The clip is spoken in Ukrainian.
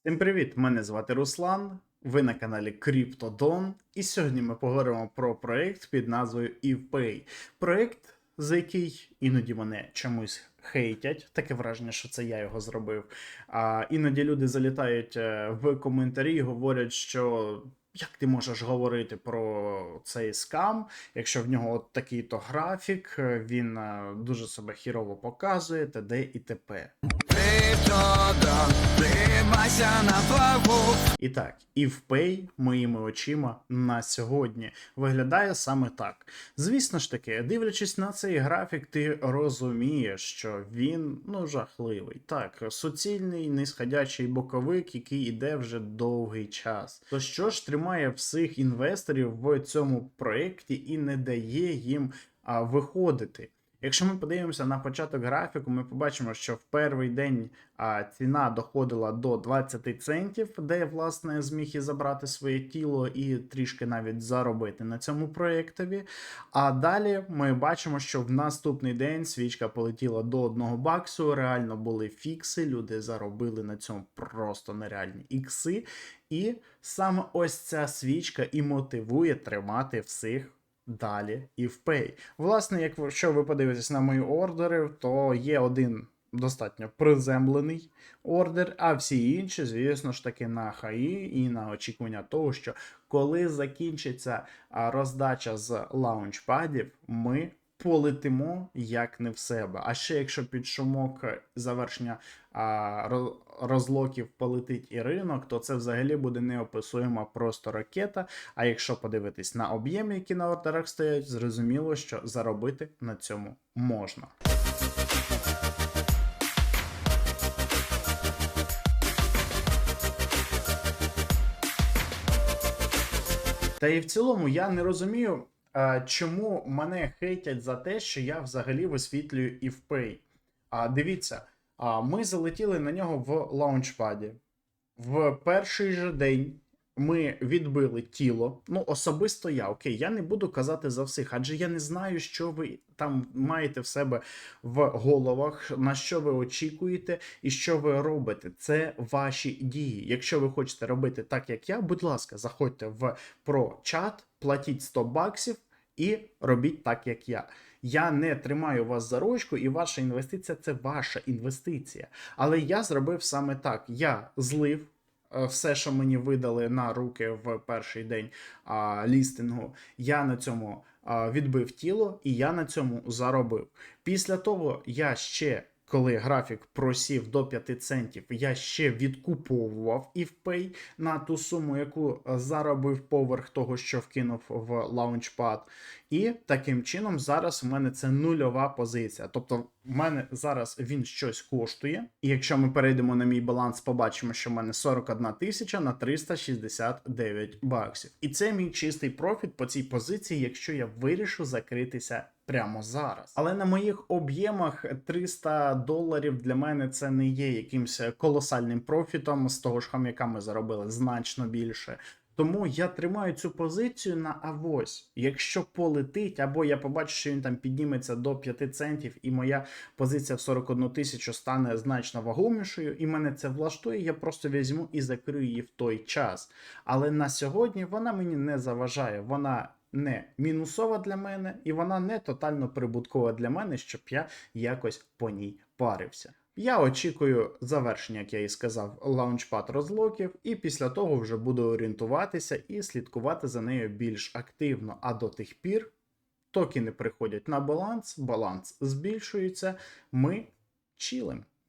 Всім привіт! Мене звати Руслан. Ви на каналі CryptoDon, і сьогодні ми поговоримо про проект під назвою EvePay. Проект, за який іноді мене чомусь хейтять. Таке враження, що це я його зробив. А іноді люди залітають е, в коментарі і говорять, що. Як ти можеш говорити про цей скам, якщо в нього от такий-то графік, е, він е, дуже себе хірово показує, т.д. і т.п. Тримайся на плаву. І так, IFPay моїми очима на сьогодні виглядає саме так. Звісно ж таки, дивлячись на цей графік, ти розумієш, що він ну жахливий. Так, суцільний нисходячий боковик, який іде вже довгий час. То що ж тримає всіх інвесторів в цьому проєкті і не дає їм а, виходити? Якщо ми подивимося на початок графіку, ми побачимо, що в перший день ціна доходила до 20 центів, де власне зміг і забрати своє тіло і трішки навіть заробити на цьому проєктові. А далі ми бачимо, що в наступний день свічка полетіла до 1 баксу. Реально були фікси, люди заробили на цьому просто нереальні ікси. І саме ось ця свічка і мотивує тримати всіх далі і в Pay. Власне, якщо ви подивитесь на мої ордери, то є один достатньо приземлений ордер, а всі інші, звісно ж таки, на хаї і на очікування того, що коли закінчиться роздача з лаунчпадів, ми. Полетимо як не в себе. А ще якщо під шумок завершення а, розлоків полетить і ринок, то це взагалі буде неописуєма просто ракета. А якщо подивитись на об'єми, які на ордерах стоять, зрозуміло, що заробити на цьому можна. Та і в цілому я не розумію, чому мене хейтять за те, що я взагалі висвітлюю IFPay. А дивіться, ми залетіли на нього в лаунчпаді. В перший же день ми відбили тіло. Ну, особисто я, окей, я не буду казати за всіх, адже я не знаю, що ви там маєте в себе в головах, на що ви очікуєте і що ви робите. Це ваші дії. Якщо ви хочете робити так, як я, будь ласка, заходьте в про-чат, платіть 100 баксів і робіть так, як я. Я не тримаю вас за ручку, і ваша інвестиція це ваша інвестиція. Але я зробив саме так: я злив е, все, що мені видали на руки в перший день а, лістингу. Я на цьому а, відбив тіло, і я на цьому заробив. Після того я ще. Коли графік просів до 5 центів, я ще відкуповував IFPay на ту суму, яку заробив поверх того, що вкинув в лаунчпад. І таким чином зараз в мене це нульова позиція. Тобто, в мене зараз він щось коштує. І якщо ми перейдемо на мій баланс, побачимо, що в мене 41 тисяча на 369 баксів. І це мій чистий профіт по цій позиції, якщо я вирішу закритися. Прямо зараз, але на моїх об'ємах 300 доларів для мене це не є якимось колосальним профітом. З того ж хам'яка ми заробили значно більше. Тому я тримаю цю позицію на авось. Якщо полетить, або я побачу, що він там підніметься до 5 центів, і моя позиція в 41 тисячу стане значно вагомішою, і мене це влаштує, я просто візьму і закрию її в той час. Але на сьогодні вона мені не заважає. Вона не мінусова для мене, і вона не тотально прибуткова для мене, щоб я якось по ній парився. Я очікую завершення, як я і сказав, лаунчпад розлоків, і після того вже буду орієнтуватися і слідкувати за нею більш активно. А до тих пір токени приходять на баланс, баланс збільшується, ми чилим.